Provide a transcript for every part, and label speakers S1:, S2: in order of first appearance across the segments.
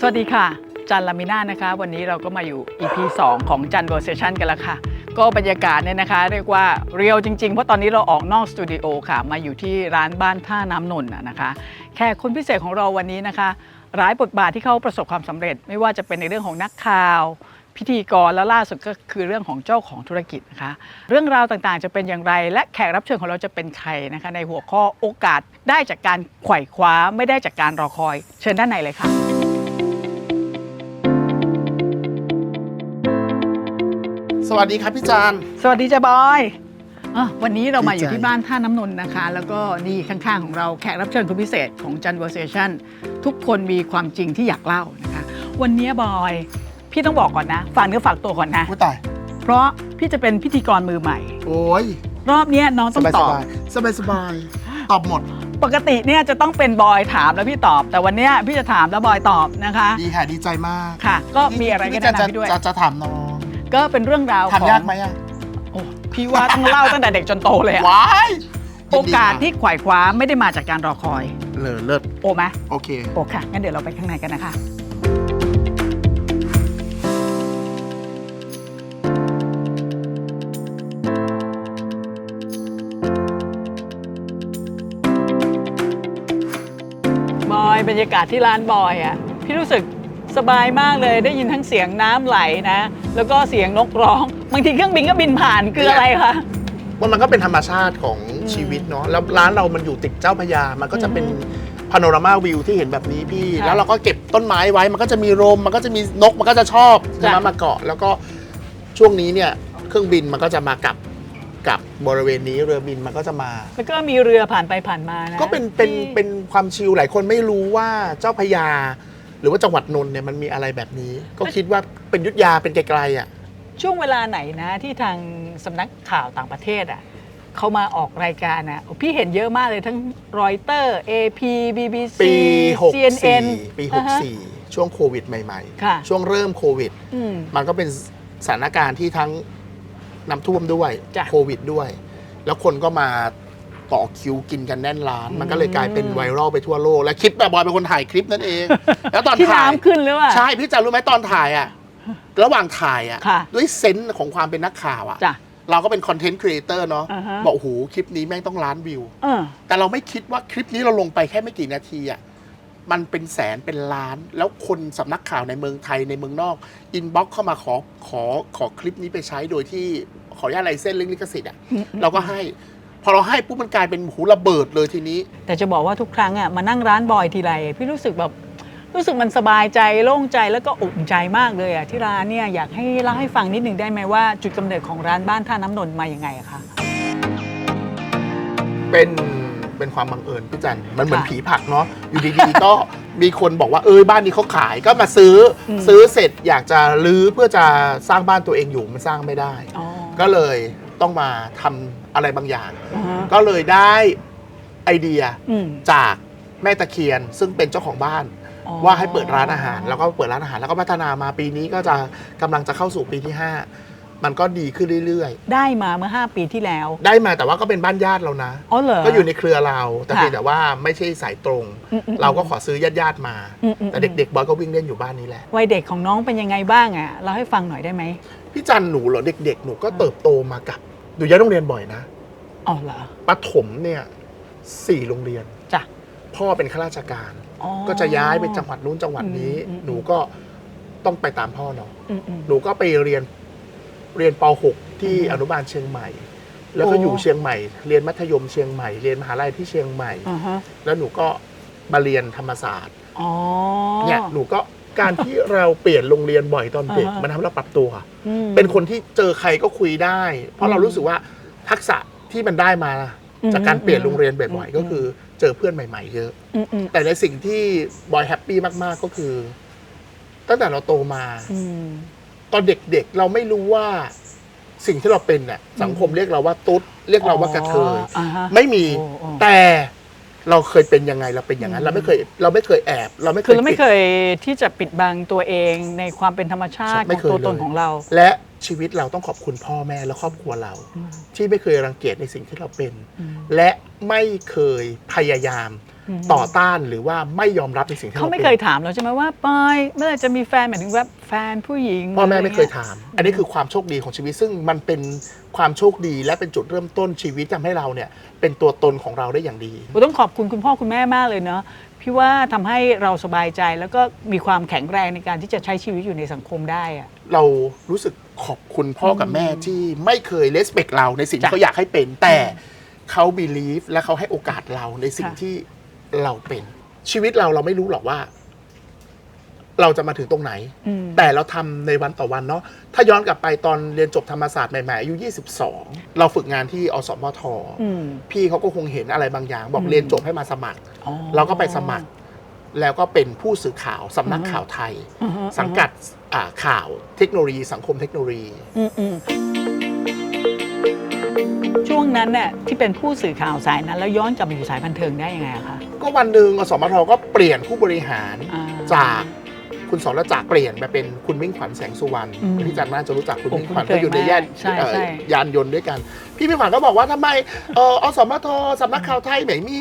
S1: สวัสดีค่ะ จันลามิน่านะคะ วันนี้เราก็มาอยู่ EP 2 ของจันเวอร์เซชันกันแล้วค่ะ ก็บรรยากาศเนี่ยนะคะ เรียกว่าเรียวจริงๆ เพราะตอนนี้เราออกนอกสตูดิโอค่ะ มาอยู่ที่ร้านบ้านท่าน้ำนนท์น่ะนะคะ แขกคนพิเศษของเราวันนี้นะคะหลายบทบาทที่เขาประสบความสำเร็จ ไม่ว่าจะเป็นในเรื่องของนักข่าว พิธีกรและล่าสุดก็คือเรื่องของเจ้าของธุรกิจนะคะเรื่องราวต่างๆจะเป็นอย่างไร และแขกรับเชิญของเราจะเป็นใครนะคะในหัวข้อโอกาสได้จากการไขว่คว้าไม่ได้จากการรอคอย เชิญด้านในเลยค่ะ
S2: สวัสดีครับพี่จาน
S1: สวัสดีจ้าบอยอะวันนี้เรามาอยู่
S2: ดีใจ
S1: ที่บ้านท่าน้ำนนท์นะคะ แล้วก็นี่ข้างๆของเราแขกรับเชิญคนพิเศษของจันเวอร์เซชันทุกคนมีความจริงที่อยากเล่านะคะ วันนี้บอย พี่ต้องบอกก่อนนะฝากเนื้อฝากตัวก่อนนะ
S2: ผู้ตาย
S1: เพราะพี่จะเป็นพิธีกรมือใหม่
S2: โอ้ย
S1: รอบเนี้ยน้อง
S2: ส
S1: ต้อง
S2: บาย
S1: ต
S2: ส
S1: อบ
S2: บายสบายสบายตอบหมด
S1: ปกติเนี่ยจะต้องเป็นบอยถามแล้วพี่ตอบ แต่วันเนี้ยพี่จะถามแล้วบอยตอบนะคะ
S2: ดีค่ะดีใจมาก
S1: ค่ะ ก็มีอะไรก็
S2: พี่
S1: แนะ
S2: จะ
S1: นำพี่ด้วย
S2: จะจะถามน้อง
S1: ก็เป็นเรื่องราว
S2: ถาม
S1: ของ
S2: ยากไหมอะ
S1: โอ้พี่ว่าต้องเล่าตั้งแต่เด็กจนโตเลยอะ
S2: ว้าย
S1: โอกาสที่ไขว่คว้าไม่ได้มาจากการรอคอย
S2: เลอเลิศ
S1: โอไหม
S2: โอเค
S1: โอค่ะงั้นเดี๋ยวเราไปข้างในกันนะคะ บอยบรรยากาศที่ร้านบอยอะ พี่รู้สึกสบายมากเลยได้ยินทั้งเสียงน้ำไหลนะ แล้วก็เสียงนกร้องบางทีเครื่องบินก็บินผ่านคืออะไรคะ
S2: ว่ามันก็เป็นธรรมชาติของชีวิตเนาะแล้วร้านเรามันอยู่ติดเจ้าพระยา มันก็จะเป็น
S1: อือฮึ
S2: พาโนรามาวิวที่เห็นแบบนี้พี่
S1: ค่ะ
S2: แล้วเราก็เก็บต้นไม้ไว้ มันก็จะมีลมมันก็จะมีนกมันก็จะชอบจะ
S1: จ้ะ
S2: มามาเกาะ แล้วก็ช่วงนี้เนี่ยเครื่องบินมันก็จะมากับกับบริเวณนี้เรือบินมันก็จะมา
S1: แล้วก็มีเรือผ่านไปผ่านมานะ
S2: ก็เป็นเป็น
S1: ที่
S2: เป็นความชิลหลายคนไม่รู้ว่าเจ้าพระยา หรือว่าจังหวัดนนท์เนี่ยมันมีอะไรแบบนี้ ก็คิดว่าเป็นยุทธยาเป็นไกลๆอะ
S1: ช่วงเวลาไหนนะที่ทางสำนักข่าวต่างประเทศอะเขามาออกรายการนะพี่เห็นเยอะมากเลยทั้งรอยเตอร์ AP BBC
S2: ปี
S1: CNN
S2: 64ปี
S1: อ่าฮะ
S2: 64 ช่วงโควิดใหม่
S1: ค่ะ
S2: ๆ ช่วงเริ่มโควิด
S1: อืม
S2: มันก็เป็นสถานการณ์ที่ทั้งน้ำท่วมด้วย
S1: จ้ะ
S2: โควิดด้วย แล้วคนก็มา ต่อคิวกินกันแน่นร้าน มันก็เลยกลายเป็นไวรัลไปทั่วโลก และคลิปแบบบอยเป็นคนถ่ายคลิปนั่นเอง แล้วตอน
S1: ที่
S2: ถ่าย
S1: น้ำขึ้นหรือเปล่า
S2: ใช่พี่จันรู้ไหมตอนถ่ายอะระหว่างถ่ายอะ
S1: ค่ะ
S2: ด้วยเซนส์ของความเป็นนักข่าวอะ
S1: จ้ะ
S2: เราก็เป็นคอนเทนต์ครีเอเตอร์เนาะ
S1: อ่าฮะ
S2: บอกโอ้โหคลิปนี้แม่งต้องล้านวิว
S1: เออ
S2: แต่เราไม่คิดว่าคลิปนี้เราลงไปแค่ไม่กี่นาทีอะ มันเป็นแสนเป็นล้าน แล้วคนสำนักข่าวในเมืองไทยในเมืองนอก อินบ็อกเข้ามาขอขอขอคลิปนี้ไปใช้โดยที่ขออนุญาตไลเส้นลิขสิทธิ์อะ เราก็ให้ พอเราให้ปุ๊บมันกลายเป็นหูระเบิดเลยทีนี้
S1: แต่จะบอกว่าทุกครั้งอะมานั่งร้านบอยทีไรพี่รู้สึกแบบรู้สึกมันสบายใจโล่งใจแล้วก็อุ่นใจมากเลยอะที่ร้านเนี่ยอยากให้เล่าให้ฟังนิดหนึ่งได้ไหมว่าจุดกำเนิดของร้านบ้านท่าน้ำนนท์มาอย่างไงอะคะ
S2: เป็นเป็นความบังเอิญพี่จันมันเหมือน
S1: ค่ะ
S2: ผีผลักเนาะอยู่ดีๆก็มีคนบอกว่าเออบ้านนี้เขาขายก็มาซื้ออ
S1: ม
S2: ซื้อเสร็จอยากจะรื้อเพื่อจะสร้างบ้านตัวเองอยู่มันสร้างไม่ได้
S1: อ๋อ
S2: ก็เลยต้องมาทำ อะไรบางอย่าง
S1: อ่าฮะ
S2: ก็เลยได้ไอเดีย
S1: อืม
S2: จากแม่ตะเคียนซึ่งเป็นเจ้าของบ้าน
S1: อ๋อ
S2: ว่าให้เปิดร้านอาหาร แล้วก็เปิดร้านอาหารแล้วก็พัฒนามาปีนี้ก็จะกำลังจะเข้าสู่ปีที่ 5 มันก็ดีขึ้นเรื่อย
S1: ได้มาเมื่อ 5 ปีที่แล้ว
S2: ๆ ได้มาแต่ว่าก็เป็นบ้านญาติเรานะ
S1: อ๋อเหรอ
S2: ก็อยู่ในเครือเราแต่
S1: ค่ะ
S2: เพียงแต่ว่าไม่ใช่สายตรง
S1: อืมอืม
S2: เราก็ขอซื้อญาติญาติๆมา
S1: อืมอืม
S2: แต่เด็กๆบอยก็วิ่งเล่นอยู่บ้านนี้แหละ
S1: วัยเด็กของน้องเป็นยังไงบ้างอะ เราให้ฟังหน่อยได้ไหม
S2: พี่จันหนูเหรอเด็กๆ หนูก็เติบโตมากับ หนูย้ายโรงเรียนบ่อยนะ
S1: อ๋อเหรอ
S2: ปฐมเนี่ยสี่โรงเรียน
S1: จ้ะ
S2: พ่อเป็นข้าราชการ
S1: อ๋อ
S2: ก็จะย้ายไปจังหวัดนู้นจังหวัดนี้
S1: อืมอืม
S2: หนูก็ต้องไปตามพ่อเนาะ
S1: อืมอืม
S2: หนูก็ไปเรียนเรียนป .6 ที่
S1: อืม
S2: อนุบาลเชียงใหม่ แล้วก็
S1: โอ้
S2: อยู่เชียงใหม่ เรียนมัธยมเชียงใหม่ เรียนมหาลัยที่เชียงใหม่
S1: อ่าฮะ
S2: แล้วหนูก็มาเรียนธรรมศาสตร์
S1: อ๋อ
S2: เนี่ยหนูก็ การที่เราเปลี่ยนโรงเรียนบ่อยตอนเด็ก
S1: อ่าฮะ
S2: มันทำให้เราปรับตัว
S1: อืม
S2: เป็นคนที่เจอใครก็คุยได้ เพราะเรา
S1: อืม
S2: รู้สึกว่าทักษะที่มันได้มา
S1: อืม
S2: จากการเปลี่ยนโรงเรียนบ่อย
S1: อืม
S2: ๆก็คือเจอเพื่อนใหม่ๆเยอะ
S1: อืมอืม
S2: แต่ในสิ่งที่บอยแฮปปี้มากๆก็คือ ตั้งแต่เราโตมา
S1: อืม
S2: ตอนเด็กๆ เราไม่รู้ว่าสิ่งที่เราเป็นเนี่ยสังคมเรียกเราว่าตุ๊ด เรียกเราว่ากระเทย
S1: อ่าฮะ
S2: ไม่มี
S1: โอ้โอ้
S2: แต่ เราเคยเป็นยังไงเราเป็นอย่างนั้น
S1: อืม
S2: เราไม่เคยเราไม่เคยแอบ เราไม่เค
S1: คือยเราไม่
S2: ปิด
S1: เคยที่จะปิดบังตัวเองในความเป็นธรรมชาติ
S2: ไม่
S1: ของ
S2: เคย
S1: ตัวตน
S2: เลย
S1: ของเรา
S2: และชีวิตเราต้องขอบคุณพ่อแม่และครอบครัวเรา
S1: อืม
S2: ที่ไม่เคยรังเกียจในสิ่งที่เราเป็น
S1: อืม
S2: และไม่เคยพยายาม
S1: อืม
S2: ต่อต้านหรือว่าไม่ยอมรับในสิ่งที่
S1: เขา
S2: เรา
S1: ไม่
S2: ป็น
S1: เคยถามเราใช่ไหมว่าปอยเมื่อไหร่จะมีแฟนหมายถึงว่าแฟนผู้หญิง
S2: พ่อแม่ไม่เคย
S1: อะรงี้
S2: ถาม อันนี้คือความโชคดีของชีวิตซึ่งมันเป็นความโชคดีและเป็นจุดเริ่มต้นชีวิตทำให้เราเนี่ยเป็นตัวตนของเราได้อย่างดี
S1: ผมต้องขอบคุณคุณพ่อคุณแม่มากเลยเนาะพี่ว่าทำให้เราสบายใจแล้วก็มีความแข็งแรงในการที่จะใช้ชีวิตอยู่ในสังคมได้อะ
S2: เรารู้สึกขอบคุณพ่อกับแม่ที่ไม่เคยเลสเปกเราในสิ่งที่
S1: จ้ะ
S2: เขาอยากให้เป็นแต่เขาบีลีฟและเขาให้โอกาสเราในสิ่ง
S1: ค่ะ
S2: ที่ เราเป็น ชีวิตเราเราไม่รู้หรอกว่า เราจะมาถึงตรงไหน
S1: อืม
S2: แต่เราทำในวันต่อวันเนาะถ้าย้อนกลับไปตอนเรียนจบธรรมศาสตร์ใหม่ๆอายุ 22 เราฝึกงานที่อสมท
S1: อืม
S2: พี่เขาก็คงเห็นอะไรบางอย่าง บอก
S1: อืม
S2: เรียนจบให้มาสมัคร
S1: อ๋อ
S2: เราก็ไปสมัคร แล้วก็เป็นผู้สื่อข่าวสำนัก
S1: อือฮึ
S2: ข่าวไทย
S1: อือฮึ
S2: สังกัดอ่าข่าวเทคโนโลยี สังคมเทคโนโลยี
S1: อืมอืมช่วงนั้นเนี่ยที่เป็นผู้สื่อข่าวสายนั้น แล้วย้อนกลับมาอยู่สายบันเทิงได้ยังไงอะคะ
S2: ก็วันหนึ่งอสมทก็เปลี่ยนผู้บริหาร
S1: อ่า
S2: จากคุณสรจักรเปลี่ยนมาเป็นคุณมิ่งขวัญแสงสุวรรณ
S1: อืม
S2: พี่จันน่าจะรู้จักคุณ
S1: โอ้
S2: มิ่งขวัญ
S1: คุ้นเคย
S2: ก็อยู่ในแยก
S1: มากใช่
S2: เอ่อ
S1: ใช่
S2: ยานยนต์ด้วยกัน พี่มิ่งขวัญก็บอกว่าทำไมเอออสมทสำนักข่าวไทยไหนมี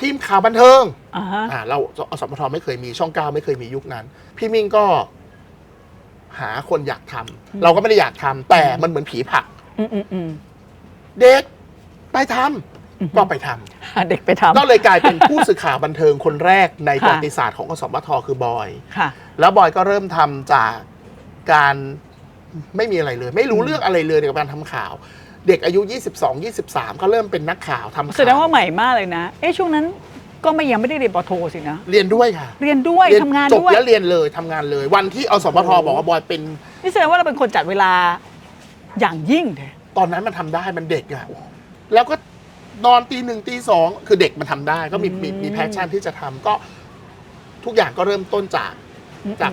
S2: ทีมข่าวบันเทิง
S1: อ่าฮะ
S2: อ่าเราอสมทไม่เคยมีช่องเก้าไม่เคยมียุคนั้น พี่มิ่งก็ หาคนอยากทำเราก็ไม่ได้อยากทำแต่มันเหมือนผีผลัก
S1: อืมอืมอืม
S2: เด็กไปทำ ก็ไปทำ
S1: หาเด็กไปทำ
S2: ก็เลยกลายเป็นผู้สื่อข่าวบันเทิงคนแรกใน
S1: ค่ะ
S2: ประวัติศาสตร์ของอสมทคือบอย
S1: ค่ะ
S2: แล้วบอยก็เริ่มทำจากการไม่มีอะไรเลย ไม่รู้เรื่องอะไรเลยในการทำข่าว เด็กอายุ 22 23 ก็เริ่มเป็นนักข่าวทำข่าว
S1: แสดงว่าใหม่มากเลยนะ เอ๊ะช่วงนั้นก็ไม่ยังไม่ได้เรียนปอโทสินะ
S2: เรียนด้วยค่ะ
S1: เรียนด้วย
S2: เรีย
S1: ทำงาน
S2: จบ
S1: ด้วย
S2: แล้วเรียนเลยทำงานเลย วันที่อสมทบอกว่าบอยเป็น
S1: นี่แสดงว่าเราเป็นคนจัดเวลาอย่างยิ่งเลย
S2: ตอนนั้นมันทำได้มันเด็กอะแล้วก็ นอนตีหนึ่งตีสองคือเด็กมันทำได้ ก็มีมีมีแพชชั่นที่จะทำก็ทุกอย่างก็เริ่มต้นจากจาก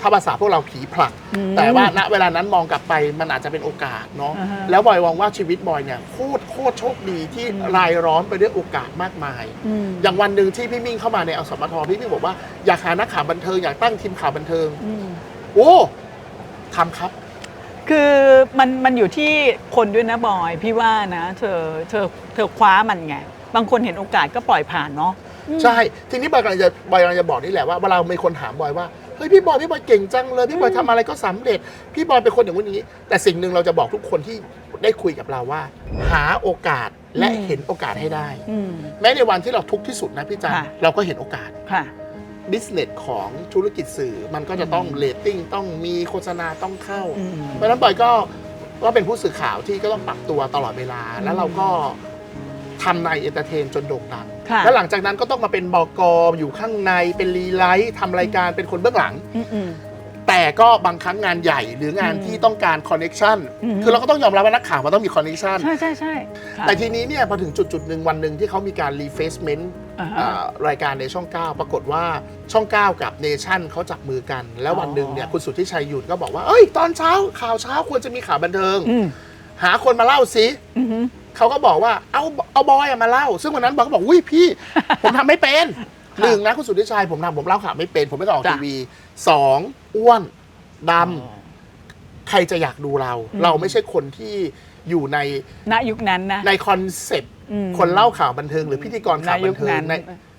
S2: ถ้าภาษาพวกเราผีผลัก
S1: อืม
S2: แต่ว่าณเวลานั้นมองกลับไปมันอาจจะเป็นโอกาสเนาะ
S1: อ่าฮะ
S2: แล้วบอยมองว่าชีวิตบอยเนี่ยโคตรโคตรโชคดีที่
S1: อืม
S2: รายล้อมไปด้วยโอกาสมากมาย
S1: อืม
S2: อย่างวันหนึ่งที่พี่มิ่งเข้ามาในอสมทพี่มิ่งบอกว่าอยากหานักข่าวบันเทิงอยากตั้งทีมข่าวบันเทิง
S1: อืม
S2: โอ้ทำครับ
S1: คือมันมันอยู่ที่คนด้วยนะบอย พี่ว่านะ เธอเธอเธอคว้ามันไง บางคนเห็นโอกาสก็ปล่อยผ่านเนาะอืม
S2: ใช่ ทีนี้บอยกำลังจะบอยกำลังจะบอกนี่แหละว่าเวลามีคนถามบอยว่าเฮ้ยพี่บอยพี่บอยเก่งจังเลยพี่บอยทำอะไรก็สำเร็จ พี่บอยเป็นคนอย่างนู้นอย่างนี้ แต่สิ่งหนึ่งเราจะบอกทุกคนที่ได้คุยกับเราว่า หาโอกาสและ
S1: อืม
S2: เห็นโอกาสให้ได้
S1: อืม
S2: แม้ในวันที่เราทุกข์ที่สุดนะพี่จัน
S1: ค่ะ
S2: เราก็เห็นโอกาส
S1: ค่ะ
S2: บิสเนสของธุรกิจสื่อ มันก็จะต้องเรตติ้งต้องมีโฆษณาต้องเข้า
S1: อืม
S2: เพราะฉะนั้นบอยก็ก็เป็นผู้สื่อข่าวที่ก็ต้องปรับตัวตลอดเวลา แล้วเราก็ทำในเอนเตอร์เทนจนโด่งดัง
S1: ค่ะ
S2: แล้วหลังจากนั้นก็ต้องมาเป็นบอกออยู่ข้างในเป็นรีไลท์ทำรายการเป็นคนเบื้องหลัง
S1: อืมอืม
S2: แต่ก็บางครั้งงานใหญ่หรืองาน
S1: อืม
S2: ที่ต้องการคอนเน็ชัน
S1: อืม
S2: คือเราก็ต้องยอมรับว่านักข่าวมันต้องมีคอนเน็ชัน
S1: ใช่ใช่ใช่ค่ะ
S2: แต่ทีนี้เนี่ยพอถึงจุดจุดๆหนึ่งวันหนึ่งที่เขามีการรีเฟซเมนต์
S1: อ่าฮะ
S2: รายการในช่อง 9 ปรากฏว่าช่อง 9 กับเนชั่นเขาจับมือกัน แล้ววันหนึ่งเนี่ย
S1: อ๋อ
S2: คุณสุทธิชัยหยุดก็บอกว่า เอ้ย ตอนเช้าข่าวเช้าควรจะมีข่าวบันเทิง
S1: อืม
S2: หาคนมาเล่าสิ
S1: อือหือ
S2: เขาก็บอกว่าเอาเอาบอยอะมาเล่า ซึ่งวันนั้นบอยก็บอกอุ้ยพี่ ผมทำไม่เป็น
S1: ค่ะ
S2: หนึ่งนะคุณสุทธิชัยผมทำผมเล่าข่าวไม่เป็น ผมไม่ต้องออก
S1: จ้ะ
S2: ทีวีสองอ้วนดำ
S1: อ๋อ
S2: ใครจะอยากดูเรา
S1: อืม
S2: เราไม่ใช่คนที่อยู่ใน
S1: ณยุคนั้นนะ
S2: ในคอนเซปต์
S1: อืม
S2: คนเล่าข่าวบันเทิงหรือพิธีกรข่าวบันเทิ
S1: ในยุ
S2: ง
S1: คนั้น
S2: ใน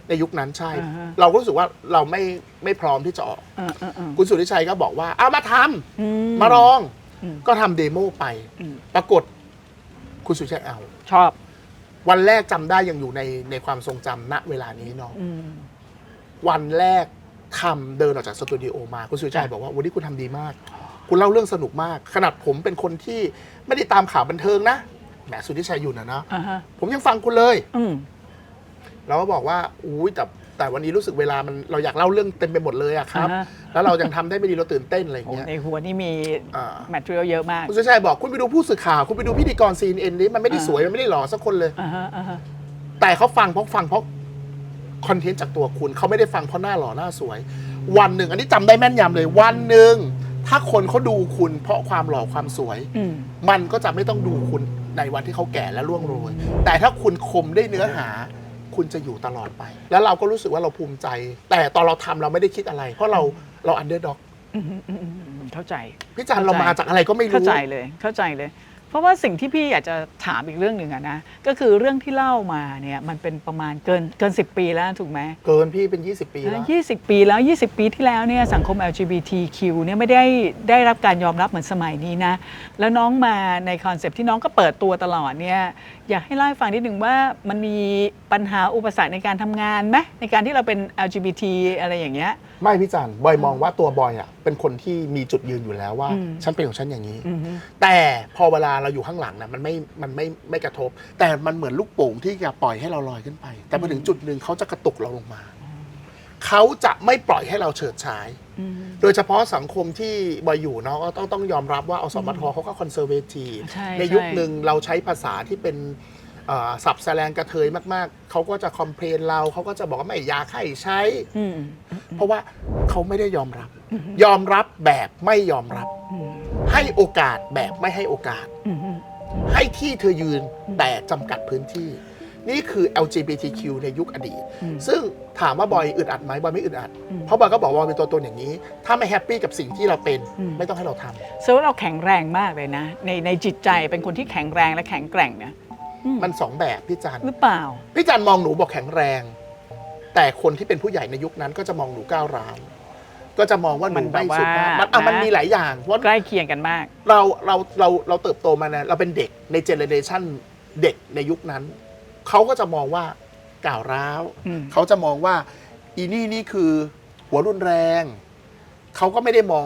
S2: ในยุคนั้นใช่
S1: อ่าฮะ
S2: เราก็รู้สึกว่าเราไม่ไม่พร้อมที่จะออก
S1: เออเออเออ
S2: คุณสุทธิชัยก็บอกว่าเอามาทำ
S1: อื
S2: มาลอง
S1: อืม
S2: ก็ทำเดโมไป
S1: อืม
S2: ปรากฏคุณสุทธิชัยเอา
S1: ชอบ
S2: วันแรกจำได้ยังอยู่ในในความทรงจำณเวลานี้เนาะ
S1: อืม
S2: วันแรกทำเดินออกจากสตูดิโอมา คุณสุทธิชัย
S1: จ้ะ
S2: บอกว่าวันนี้คุณทำดีมาก คุณเล่าเรื่องสนุกมาก ขนาดผมเป็นคนที่ไม่ได้ตามข่าวบันเทิงนะ แหมสุทธิชัยอยู่นะเนาะ
S1: อ่าฮะ
S2: ผมยังฟังคุณเลย
S1: อืม
S2: เราก็บอกว่าอุ้ยแต่แต่วันนี้รู้สึกเวลามันเราอยากเล่าเรื่องเต็มไปหมดเลยอะครับ
S1: อ่าฮะ
S2: แล้วเรายังทำได้ไม่ดีเราตื่นเต้นอะไรอย่าง
S1: โอ้
S2: เงี้ย
S1: ในหัวนี่มี
S2: อ่า
S1: แมทเทียลเยอะมาก
S2: คุณสุทธิชัยบอกคุณไปดูผู้สื่อข่าว คุณไปดูพิธีกรซีนเอ็นนี้มันไม่ได้สวย มันไม่ได้หล่อสักคนเลย
S1: อ่าฮะอ่าฮะ
S2: แต่เขาฟังเพราะฟังเพราะคอนเทนต์จากตัวคุณเขาไม่ได้ฟังเพราะหน้าหล่อหน้าสวย วันหนึ่ง อันนี้จำได้แม่นยำเลย วันหนึ่ง ถ้าคนเขาดูคุณเพราะความหล่อความสวย
S1: อืม
S2: มันก็จะไม่ต้องดูคุณ ในวันที่เขาแก่และร่วงโรย แต่ถ้าคุณคมได้เนื้อหา คุณจะอยู่ตลอดไป แล้วเราก็รู้สึกว่าเราภูมิใจ แต่ตอนเราทำเราไม่ได้คิดอะไร เพราะเราเราอันเดอร์ด็อก
S1: อืมอืมอืมอืมเข้าใจ
S2: พี่จันเรามาจากอะไรก็ไม่รู้
S1: เข้าใจเลยเข้าใจเลย เพราะว่าสิ่งที่พี่อยากจะถามอีกเรื่องหนึ่งอะนะก็คือเรื่องที่เล่ามาเนี่ยมันเป็นประมาณเกินเกิน 10 ปีแล้วถูกไหม
S2: เกินพี่เป็น 20 ปีแล้ว
S1: 20 ปีแล้ว 20 ปีที่แล้วเนี่ยสังคม LGBTQ เนี่ยไม่ได้ได้รับการยอมรับเหมือนสมัยนี้นะ แล้วน้องมาในคอนเซปต์ที่น้องก็เปิดตัวตลอดเนี่ยอยากให้เล่าให้ฟังนิดหนึ่งว่ามันมีปัญหาอุปสรรคในการทำงานไหมในการที่เราเป็น LGBT อะไรอย่างเงี้ย
S2: ไม่พี่จันบอยมองว่าตัวบอยอะเป็นคนที่มีจุดยืนอยู่แล้วว่า
S1: อืม
S2: ฉันเป็นของฉันอย่างนี้
S1: อือฮึ
S2: แต่พอเวลาเราอยู่ข้างหลังนะมันไม่มันไม่ไม่กระทบ แต่มันเหมือนลูกโป่งที่จะปล่อยให้เราลอยขึ้นไป แต่พอถึงจุดหนึ่งเขาจะกระตุกเราลงมา เขาจะไม่ปล่อยให้เราเฉิดฉาย
S1: อืม
S2: โดยเฉพาะสังคมที่บอยอยู่เนาะก็ต้องต้องยอมรับว่าอสมทเขาก็คอนเซอร์เวทีฟ
S1: ใช่
S2: ในยุค
S1: ใช่
S2: หนึ่งเราใช้ภาษาที่เป็นเอ่อ สับแสลงกระเทยมากๆ เขาก็จะคอมเพลนเราเขาก็จะบอกว่าไม่อยากให้ใช้
S1: อืม
S2: เพราะว่าเขาไม่ได้ยอมรับ ยอมรับแบบไม่ยอมรับ
S1: อืม
S2: ให้โอกาสแบบไม่ให้โอกาส
S1: อืมอืม
S2: ให้ที่เธอยืนแต่จำกัดพื้นที่ นี่คือ LGBTQ ในยุคอดีต
S1: อืม
S2: ซึ่งถามว่าบอยอึดอัดไหมบอยไม่อึดอัด
S1: อืม
S2: เพราะบอยก็บอกว่าบอยเป็นตัวตนอย่างนี้ ถ้าไม่แฮปปี้กับสิ่งที่เราเป็น
S1: อืม
S2: ไม่ต้องให้เราทำ
S1: แสดงว่าเราแข็งแรงมากเลยนะ ในในจิตใจเป็นคนที่แข็งแรงและแข็งแกร่งนะ อืม
S2: มันสองแบบพี่จัน
S1: หรือเปล่า
S2: พี่จันมองหนูบอกแข็งแรง แต่คนที่เป็นผู้ใหญ่ในยุคนั้นก็จะมองหนูก้าวร้าวก็จะมองว่าหนู
S1: มันแบบ
S2: ไม่สุภาพ
S1: ว่า
S2: มันอะ
S1: นะ
S2: มันมีหลายอย่างเพราะ
S1: ใกล้เคียงกันมาก
S2: เราเราเราเราเติบโตมานะเราเป็นเด็กในเจเนเรชันเด็กในยุคนั้น เขาก็จะมองว่าก่าวร้าว
S1: อืม
S2: เขาจะมองว่า อีนี่นี่คือหัวรุนแรง เขาก็ไม่ได้มอง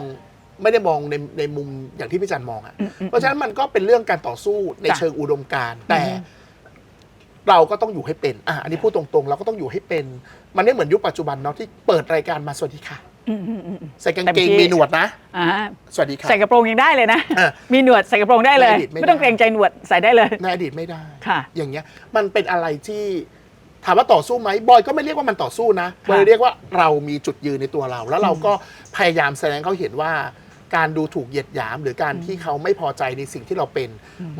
S2: ไม่ได้มองในในมุมอย่างที่พี่จันมองอะ
S1: อืมอืม
S2: เพราะฉะนั้นมันก็เป็นเรื่องการต่อสู้ใน
S1: จ้ะ
S2: เชิงอุดมการณ์แต่
S1: อืม
S2: เราก็ต้องอยู่ให้เป็น อะ อันนี้พูดตรงๆ เราก็ต้องอยู่ให้เป็น มันไม่เหมือนยุคปัจจุบันเนาะที่เปิดรายการมาสวัสดีค่ะ
S1: อืมอืมอืม
S2: ใส่กาง
S1: เต็ม
S2: เกง
S1: ที่
S2: มีหนวดนะ
S1: อ่า
S2: สวัสดีค่ะ
S1: ใส่กระโปรงยังได้เลยนะ
S2: อะ
S1: มีหนวดใส่กระโปรงได้เลย
S2: ในอดีตไม่
S1: ไม่ต้อง
S2: ได้
S1: เกรงใจหนวดใส่ได้เลย
S2: ในอดีตไม่ได้
S1: ค่ะ
S2: อย่างเงี้ย มันเป็นอะไรที่ถามว่าต่อสู้ไหมบอยก็ไม่เรียกว่ามันต่อสู้นะ
S1: ค่ะ
S2: บอยเรียกว่าเรามีจุดยืนในตัวเรา แล้วเราก็พยายามแสดงให้เขาเห็นว่า การดูถูกเหยียดหยาม หรือการที่เขาไม่พอใจในสิ่งที่เราเป็น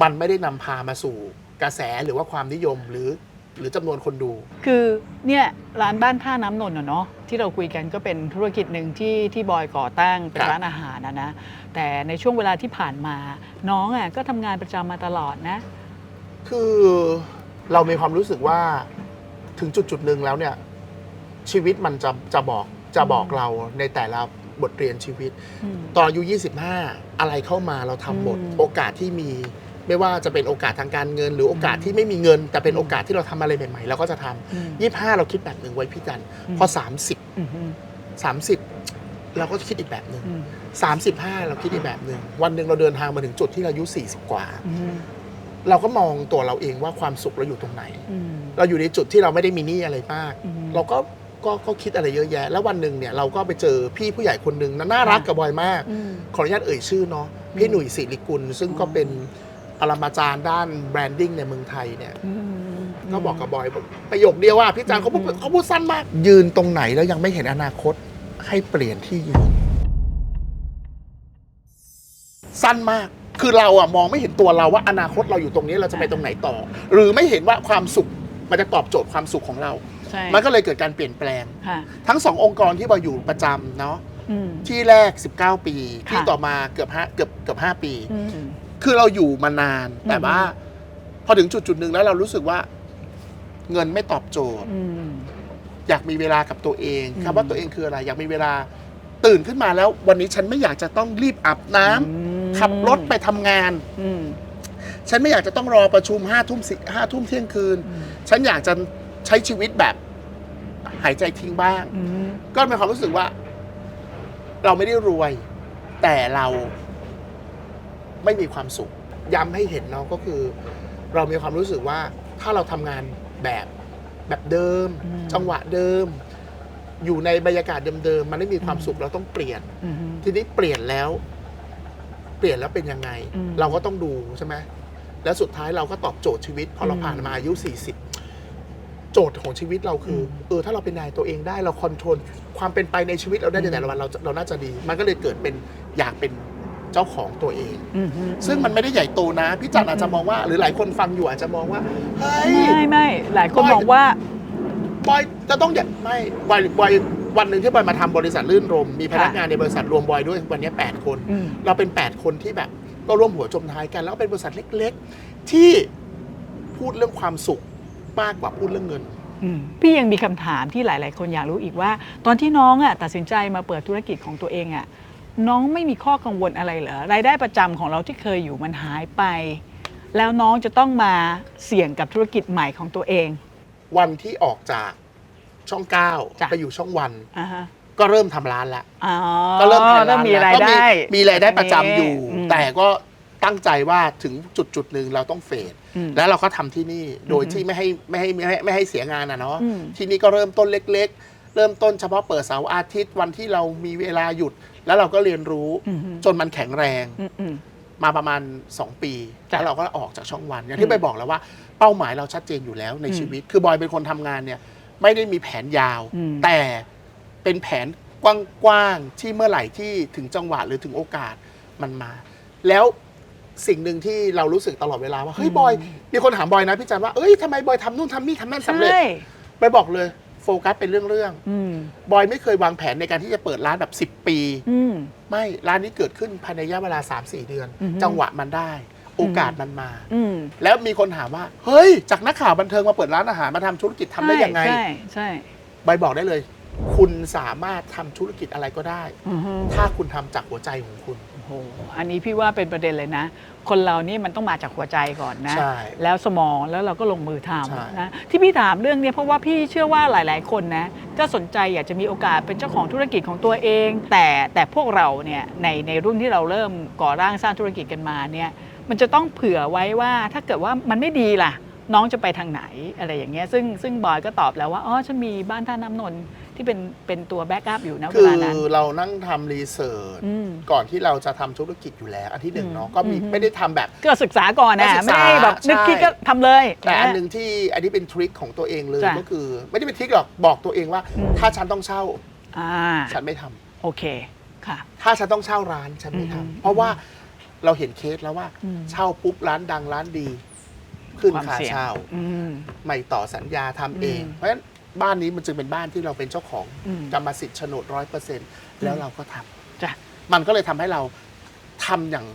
S2: มันไม่ได้นำพามาสู่กระแสหรือว่าความนิยมหรือ หรือจำนวนคนดู
S1: คือเนี่ยร้านบ้านท่าน้ำนนท์อะเนาะที่เราคุยกันก็เป็นธุรกิจหนึ่งที่ที่บอยก่อตั้งเป็น
S2: ครับ
S1: ร้านอาหารนะนะแต่ในช่วงเวลาที่ผ่านมา น้องอะก็ทำงานประจำมาตลอดนะ
S2: คือเรามีความรู้สึกว่าถึงจุดจุดๆหนึ่งแล้วเนี่ย ชีวิตมันจะจะบอกจะบอกเราในแต่ละ บทเรียนชีวิต
S1: อืม
S2: ตอนอายุ 25 อะไรเข้ามาเราทำหมด
S1: อืม
S2: โอกาสที่มีไม่ว่าจะเป็นโอกาสทางการเงิน หรือโอกาสที่ไม่มีเงิน แต่เป็นโอกาสที่เราทำอะไรใหม่ๆเราก็จะท
S1: อืมำ
S2: ยี่ห้าเราคิดแบบหนึ่งไว้พี่จัน
S1: อืม
S2: พอ 30
S1: อืมอืม
S2: 30 เราก็คิดอีกแบบหนึ่ง
S1: อืม
S2: 35 เราคิดอีกแบบหนึ่งวันหนึ่งเราเดินทางมาถึงจุดที่เราอายุ 40 กว่า
S1: อืม
S2: เราก็มองตัวเราเองว่าความสุขเราอยู่ตรงไหน
S1: อืม
S2: เราอยู่ในจุดที่เราไม่ได้มีหนี้อะไรมาก
S1: อืม
S2: เราก็ ก็ก็คิดอะไรเยอะแยะ แล้ววันหนึ่งเนี่ยเราก็ไปเจอพี่ผู้ใหญ่คนหนึ่งนะน่ารักกับบอยมาก
S1: อืม
S2: ขออนุญาตเอ่ยชื่อเนาะพี่หนุ่ยศิริกุล ซึ่งก็เป็นปรมาจารย์ด้านแบรนดิ้งในเมืองไทยเนี่ย
S1: อืม
S2: ก็บอกกับบอยบอกประโยคเดียวว่าพี่จางเขาพูด
S1: อืม
S2: เขาพูดสั้นมาก ยืนตรงไหนแล้วยังไม่เห็นอนาคตให้เปลี่ยนที่ยืน สั้นมาก คือเราอะมองไม่เห็นตัวเราว่าอนาคตเราอยู่ตรงนี้เราจะไปตรงไหนต่อ หรือไม่เห็นว่าความสุขมันจะตอบโจทย์ความสุขของเรา
S1: ใช่
S2: มันก็เลยเกิดการเปลี่ยนแปลง
S1: ค่ะ
S2: ทั้งสององค์กรที่บอยอยู่ประจำเนาะ
S1: อืม
S2: ที่แรก 19 ปีที่
S1: ค่ะ
S2: ต่อมาเกือบห้าเกือบเกือบห้าปี
S1: อืม
S2: คือเราอยู่มานาน
S1: อืม
S2: แต่ว่าพอถึงจุดจุดๆหนึ่งแล้วเรารู้สึกว่า เงินไม่ตอบโจทย์
S1: อืม
S2: อยากมีเวลากับตัวเอง
S1: อืม
S2: คำว่าตัวเองคืออะไร อยากมีเวลาตื่นขึ้นมาแล้ว วันนี้ฉันไม่อยากจะต้องรีบอาบน้ำ
S1: อืม
S2: ขับรถไปทำงาน
S1: อืม
S2: ฉันไม่อยากจะต้องรอประชุมห้าทุ่มสิห้าทุ่มเที่ยงคืน
S1: อืม
S2: ฉันอยากจะ ใช้ชีวิตแบบ หายใจทิ้งบ้าง
S1: อืม
S2: ก็มีความรู้สึกว่า เราไม่ได้รวย แต่เราไม่มีความสุข ย้ำให้เห็นเนาะก็คือ เรามีความรู้สึกว่า ถ้าเราทำงานแบบแบบเดิม
S1: อืม
S2: จังหวะเดิม อยู่ในบรรยากาศเดิมๆมันไม่มีความสุขเราต้องเปลี่ยน
S1: อืม
S2: ทีนี้เปลี่ยนแล้ว เปลี่ยนแล้วเป็นยังไง
S1: อืม
S2: เราก็ต้องดูใช่ไหมแล้วสุดท้ายเราก็ตอบโจทย์ชีวิต พอเรา
S1: อืม
S2: ผ่านมาอายุ 40 โจทย์ของชีวิตเราคืออ
S1: ม
S2: เออถ้าเราเป็นนายตัวเองได้เราคอนโทรลความเป็นไปในชีวิตเราได้ในแต่ละวันเราเราน่าจะดี มันก็เลยเกิดเป็นอยากเป็นเจ้าของตัวเอง
S1: อืม
S2: ซึ่งมันไม่ได้ใหญ่โตนะพี่จันอาจจะมองว่า หรือหลายคนฟังอยู่อาจจะมองว่าเฮ้ย
S1: ไม่ไม่หลายคน
S2: บอย
S1: บอกว่า
S2: บอยจะต้องอย่าไม่บอยบอยวันหนึ่งที่บอยมาทำบริษัทลื่นรมมีพนักงานในบริษัทรวมบอยด้วยวันนี้8คน
S1: อืม
S2: เราเป็น 8 คนที่แบบก็ร่วมหัวจมท้ายกัน แล้วก็เป็นบริษัทเล็ก ๆ ที่พูดเรื่องความสุข มากกว่าพูดเรื่องเงิน
S1: อืมพี่ยังมีคำถามที่หลาย ๆ คนอยากรู้อีกว่า ตอนที่น้องอะตัดสินใจมาเปิดธุรกิจของตัวเองอะน้องไม่มีข้อกังวลอะไรเหรอรายได้ประจำของเราที่เคยอยู่มันหายไป แล้วน้องจะต้องมาเสี่ยงกับธุรกิจใหม่ของตัวเอง
S2: วันที่ออกจากช่องเก้า
S1: จ้ะ
S2: ไปอยู่ช่องวัน
S1: อ่าฮะ
S2: ก็เริ่มทำร้านแล้ว
S1: อ๋อ
S2: ก็เริ่มทำร้าน
S1: เริ่มมี
S2: แล้ว
S1: ราย
S2: ก็
S1: ได้
S2: มีรายได้ประจำอยู่
S1: อืม
S2: แต่ก็ ตั้งใจว่าถึงจุดจุดๆหนึ่งเราต้องเฟด
S1: อืม
S2: แล้วเราก็ทำที่นี่โดย
S1: อืม
S2: ที่ไม่ให้ไม่ให้ไม่ให้ไม่ให้เสียงานนะเนาะ
S1: อืม
S2: ที่นี่ก็เริ่มต้นเล็ก ๆ เริ่มต้นเฉพาะเปิดเสาร์อาทิตย์วันที่เรามีเวลาหยุด แล้วเราก็เรียนรู้
S1: อืม
S2: จนมันแข็งแรง
S1: อืมอืม
S2: มาประมาณ 2 ปี
S1: จ้ะ
S2: แล้วเราก็ออกจากช่องวันอย่าง
S1: อื
S2: ที่
S1: ม
S2: ไปบอกแล้วว่าเป้าหมายเราชัดเจนอยู่แล้วใน
S1: อืม
S2: ชีวิต คือบอยเป็นคนทำงานเนี่ยไม่ได้มีแผนยาว
S1: อืม
S2: แต่เป็นแผนกว้างๆที่เมื่อไหร่ที่ถึงจังหวะหรือถึงโอกาสมันมา แล้ว สิ่งหนึ่งที่เรารู้สึกตลอดเวลาว่าเฮ้ยบอยมีคนถามบอยนะพี่จันว่าเอ้ยทำไมบอยทำนู่นทำนี่ทำนั่นสำเร็จ
S1: ใช่
S2: บอยบอกเลยโฟกัสเป็นเรื่อง
S1: อืม
S2: ๆบอยไม่เคยวางแผนในการที่จะเปิดร้านแบบ 10 ปี
S1: อืม
S2: ไม่ร้านนี้เกิดขึ้นภายในระยะเวลา 3-4 เดือน
S1: อือฮึ
S2: จังหวะมันได้ โอกาสมันมา
S1: อืม
S2: แล้วมีคนถามว่า เฮ้ย จากนักข่าวบันเทิงมาเปิดร้านอาหารมาทำธุรกิจทำได้ยังไง
S1: ใช่ใช่
S2: ใบบอกได้เลย คุณสามารถทำธุรกิจอะไรก็ได้
S1: อือฮึ
S2: ถ้าคุณทำจากหัวใจของคุณ
S1: โอ้โหอันนี้พี่ว่าเป็นประเด็นเลยนะ คนเรานี่มันต้องมาจากหัวใจก่อนนะ
S2: ใช่
S1: แล้วสมองแล้วเราก็ลงมือท
S2: ใช่ำ
S1: นะที่พี่ถามเรื่องเนี้ยเพราะว่าพี่เชื่อว่าหลาย ๆ คนนะก็สนใจอยากจะมีโอกาสเป็นเจ้าของธุรกิจของตัวเอง แต่แต่พวกเราเนี่ยในในรุ่นที่เราเริ่มก่อร่างสร้างธุรกิจกันมาเนี่ยมันจะต้องเผื่อไว้ว่าถ้าเกิดว่ามันไม่ดีล่ะ น้องจะไปทางไหนอะไรอย่างเงี้ยซึ่งซึ่งบอยก็ตอบแล้วว่าอ๋อฉันมีบ้านท่าน้ำนนท์ ที่เป็นเป็นตัวแบ็กอัพอยู่นะเว
S2: คือ
S1: ลานั้น
S2: เรานั่งทำรีเสิร์ช
S1: อืม
S2: ก่อนที่เราจะทำธุรกิจอยู่แล้ว อันที่หนึ่ง
S1: อืม
S2: เนาะก็มี
S1: อืม
S2: ไม่ได้ทำแบบ
S1: ก็ศึกษาก่อน
S2: ก็
S1: นะ
S2: ศึกษา
S1: ไม่ได้แบบนึก
S2: ใช่
S1: คิดก็ทำเลย
S2: แต่อันห
S1: นะ
S2: นึ่งที่อันนี้เป็นทริคของตัวเองเลย
S1: จ้ะ
S2: ก็คือ ไม่ได้เป็นทริคหรอกบอกตัวเองว่า
S1: อืม
S2: ถ้าฉันต้องเช่า
S1: อ่า
S2: ฉันไม่ทำ
S1: โอเคค่ะ
S2: ถ้าฉันต้องเช่าร้านฉันไม่
S1: อืม
S2: ทำเพราะว่าเราเห็นเคสแล้วว่า
S1: อืม
S2: เช่าปุ๊บร้านดังร้านดี ขึ้น
S1: ความ
S2: ค่า
S1: เสี่ยง
S2: เช่า
S1: อืม
S2: ไม่ต่อสัญญาทำเอง
S1: อืม
S2: เพราะฉะนั้น บ้านนี้มันจึงเป็นบ้านที่เราเป็นเจ้าของ
S1: อืม
S2: กรรมสิทธิ์โฉนดร้อยเปอร์เซ็นต์แล้วเราก็ทำ
S1: จ้ะ
S2: มันก็เลยทำให้เราทำอย่าง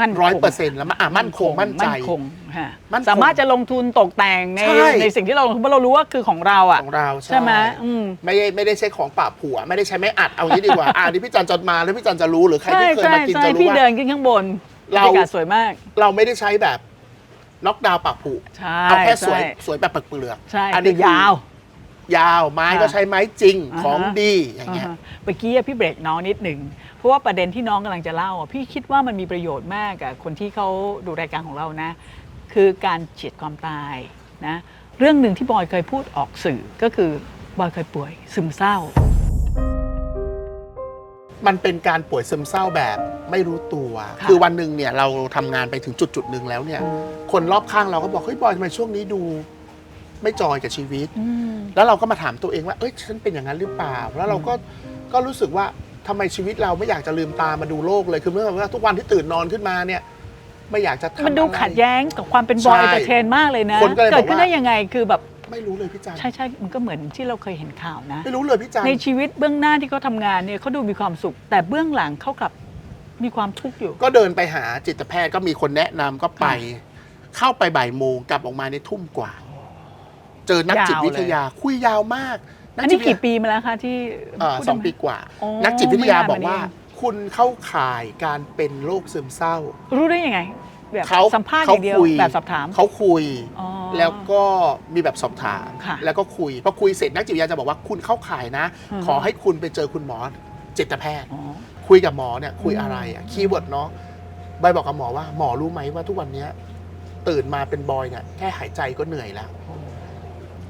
S1: มั่นคง
S2: ร้อยเปอร์เซ็นต์แล้วมันอะมั่นคงมั่นใจ
S1: มั่นคงฮะ
S2: มั่นคง
S1: สามารถจะลงทุนตกแต่งใน
S2: ใช่
S1: ในสิ่งที่เราลงทุนเพราะเรารู้ว่าคือของเราอะ
S2: ของเรา
S1: ใช่ไหมอืม
S2: ไม่ได้ไม่ได้ใช้ของป่าบผัว ไม่ได้ใช้ไม้อัดเอางี้ดีกว่า อ่านี่พี่จันจะมาแล้วพี่จันจะรู้หรือใคร
S1: ใช่
S2: ที่เคย
S1: ใช่
S2: มากิน
S1: ใช่
S2: จะรู้
S1: พี่
S2: ว่า
S1: เดินขึ้นข้างบน
S2: เรา
S1: บรรยากาศสวยมาก
S2: เราไม่ได้ใช้แบบน็อกดาวน์ป่าบผู
S1: ใช่
S2: เอาแค่สวย
S1: ใช่
S2: สวยแบบเปลือกๆ
S1: ใช่
S2: อัน
S1: คื
S2: นี้
S1: อยาว
S2: ยาวไม้
S1: ค่ะ
S2: ก็ใช้ไม้จริง
S1: อ่าฮะ
S2: ของดีอย่างเงี้ย
S1: อ่าฮะเมื่อกี้อะพี่เบรกน้องนิดหนึ่งเพราะว่าประเด็นที่น้องกำลังจะเล่าอะพี่คิดว่ามันมีประโยชน์มากกับคนที่เขาดูรายการของเรานะ คือการเฉียดความตายนะเรื่องหนึ่งที่บอยเคยพูดออกสื่อก็คือบอยเคยป่วย ซึมเศร้า
S2: มันเป็นการป่วยซึมเศร้าแบบไม่รู้ตัว
S1: ค่ะ
S2: คือวันหนึ่งเนี่ยเราทำงานไปถึงจุดจุดๆหนึ่งแล้วเนี่ย คนรอบข้างเราก็บอกเฮ้ยบอยทำไมช่วงนี้ดู ไม่จอยกับชีวิต
S1: อืม
S2: แล้วเราก็มาถามตัวเองว่า เอ้ย ฉันเป็นอย่างนั้นหรือเปล่า แล้วเราก็ ก็รู้สึกว่าทำไมชีวิตเราไม่อยากจะลืมตามาดูโลกเลย คือเมื่อว่าทุกวันที่ตื่นนอนขึ้นมาเนี่ย ไม่อยากจะทำ
S1: มันดู
S2: อะไร
S1: ขัดแย้งกับความเป็นบอย
S2: ใช่
S1: เอนเตอร์เทนมากเลยนะ
S2: คนก็เลยบอกว่า
S1: เกิดขึ้นได้ยังไงคือแบบ
S2: ไม่รู้เลยพี่จัน
S1: ใช่ใช่มันก็เหมือนที่เราเคยเห็นข่าวนะ
S2: ไม่รู้เลยพี่จัน
S1: ในชีวิตเบื้องหน้าที่เขาทำงานเนี่ยเขาดูมีความสุข แต่เบื้องหลังเขากลับมีความทุกข์อยู่
S2: ก็เดินไปหาจิตแพทย์ก็มีคนแนะนำก็ไป เข้าไปบ่ายโมงกลับออกมาในทุ่มกว่า เจอนักจิตวิทยาคุยยาวมาก
S1: อันนี้
S2: จิตวิท
S1: กี่
S2: ยา
S1: ปีมาแล้วคะที่
S2: เอ่อ
S1: พูด
S2: สอง
S1: ได้ไหม
S2: ปีกว่า
S1: อ๋อ
S2: นักจิตวิทยา
S1: ไม่นาน
S2: บอกว่า
S1: มานี้
S2: คุณเข้าข่ายการเป็นโรคซึมเศร้า
S1: รู้ได้ยังไงแบบ
S2: เขา
S1: สัมภาษณ์อย่างเดียว
S2: คุย
S1: แบบสอบถาม
S2: เขาคุย
S1: อ๋อ
S2: แล้วก็มีแบบสอบถาม
S1: ค่ะ
S2: แล้วก็คุยพอคุยเสร็จนักจิตวิทยาจะบอกว่าคุณเข้าข่ายนะ
S1: อือฮึ
S2: ขอให้คุณไปเจอคุณหมอจิตแพทย์
S1: อ๋อ
S2: คุยกับหมอเนี่ยคุย
S1: อืม
S2: อะไรอะคีย์เวิร์ดเนาะใบบอกกับหมอว่าหมอรู้ไหมว่าทุกวันเนี้ยตื่นมาเป็นบอยเนี่ยแค่หายใจก็เหนื่อยแล้ว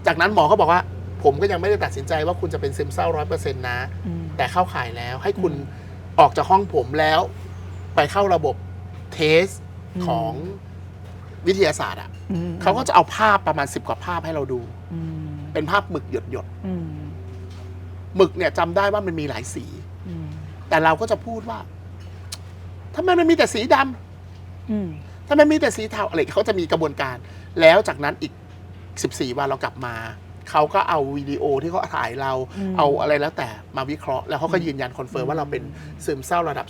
S2: จากนั้นหมอก็บอกว่า ผมก็ยังไม่ได้ตัดสินใจว่าคุณจะเป็นซึมเศร้าร้อยเปอร์เซ็นต์นะ
S1: อืม
S2: แต่เข้าข่ายแล้วให้คุณ
S1: อืม
S2: ออกจากห้องผมแล้ว ไปเข้าระบบเทส
S1: อืม
S2: ของวิทยาศาสตร์อะ
S1: อืม
S2: เขาก็จะเอาภาพประมาณสิบกว่าภาพให้เราดู
S1: อืม
S2: เป็นภาพหมึกหยดหยด
S1: อืม
S2: ๆหมึกเนี่ยจำได้ว่ามันมีหลายสี
S1: อืม
S2: แต่เราก็จะพูดว่าทำไมมันมีแต่สีดำ
S1: อืม
S2: ทำไมมีแต่สีเทาอะไรเขาจะมีกระบวนการ แล้วจากนั้นอีก 14 วันเรากลับมา เขาก็เอาวิดีโอที่เขาถ่ายเรา
S1: อืม
S2: เอาอะไรแล้วแต่มาวิเคราะห์ แล้วเขาก็ยืนยันคอนเฟิร์มว่าเราเป็นซึมเศร้าระดับ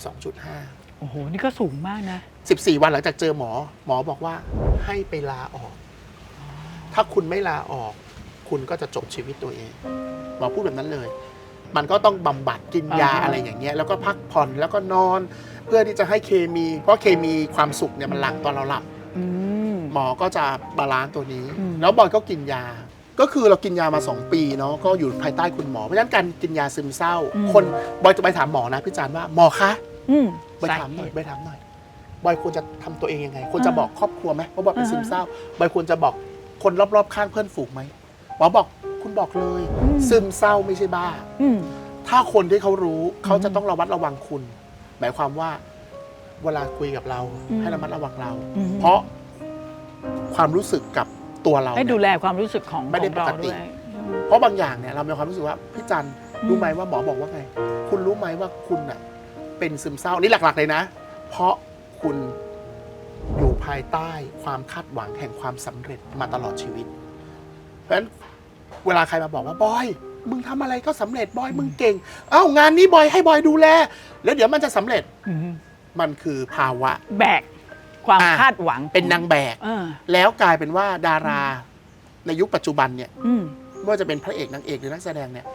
S2: 2.5
S1: โอ้โห นี่ก็สูงมากนะ
S2: 14 วันหลังจากเจอหมอ หมอบอกว่าให้ไปลาออก ถ้าคุณไม่ลาออก คุณก็จะจบชีวิตตัวเอง หมอพูดแบบนั้นเลย มันก็ต้องบำบัดกินยา
S1: อ่าฮะ
S2: อะไรอย่างเงี้ยแล้วก็พักผ่อนแล้วก็นอน เพื่อที่จะให้เคมี เพราะเคมีความสุขเนี่ยมันหลั่งตอนเราหลับ
S1: อืม
S2: หมอก็จะบาลานซ์ตัวนี้
S1: อืม
S2: แล้วบอยก็กินยา ก็คือเรากินยามา 2 ปีเนาะก็อยู่ภายใต้คุณหมอเพราะฉะนั้นการกินยาซึมเศร้า คนบอยจะไปถามหมอนะพี่จานว่าหมอคะ
S1: อืม
S2: บอยถามหน่อยบอยถามหน่อยบอยควรจะทำตัวเองยังไงควรจะบอกครอบครัวไหมว่าบอยเป็น
S1: อ่าฮะ
S2: ซึมเศร้าบอยควรจะบอกคนรอบๆ ข้างเพื่อนฝูงไหมหมอบอกคุณบอกเลย ซึมเศร้าไม่ใช่บ้า
S1: อืม
S2: ถ้าคนที่เขารู้เขาจะต้องระวัดระวังคุณ หมายความว่าเวลาคุยกับเรา
S1: อืม
S2: ให้ระมัดระวังเรา
S1: อืม
S2: เพราะ ความรู้สึกกับตัวเรา
S1: ให้
S2: เนี่ย
S1: ดูแลความรู้สึกของ
S2: ไม่ได้
S1: ของเรา
S2: ปกติ
S1: ด้วย
S2: เพราะบางอย่างเนี่ยเรามีความรู้สึกว่าพี่จัน
S1: อืม
S2: รู้ไหมว่าหมอบอกว่าไง คุณรู้ไหมว่าคุณน่ะเป็นซึมเศร้านี่หลักๆเลยนะ เพราะคุณอยู่ภายใต้ความคาดหวังแห่งความสำเร็จมาตลอดชีวิต เพราะฉะนั้นเวลาใครมาบอกว่าบอยมึงทำอะไรก็สำเร็จบอยมึงเก่ง เอ้างานนี้บอยให้บอยดูแล แล้วเดี๋ยวมันจะสำเร็จ
S1: อืม
S2: มันคือภาวะ
S1: แบก ความ
S2: อ่า
S1: คาดหวัง
S2: เป็นนางแบก
S1: เออ
S2: แล้วกลายเป็นว่าดาราในยุคปัจจุบันเนี่ย
S1: อืม
S2: ไม่ว่าจะเป็นพระเอกนางเอกหรือนักแสดงเนี่ย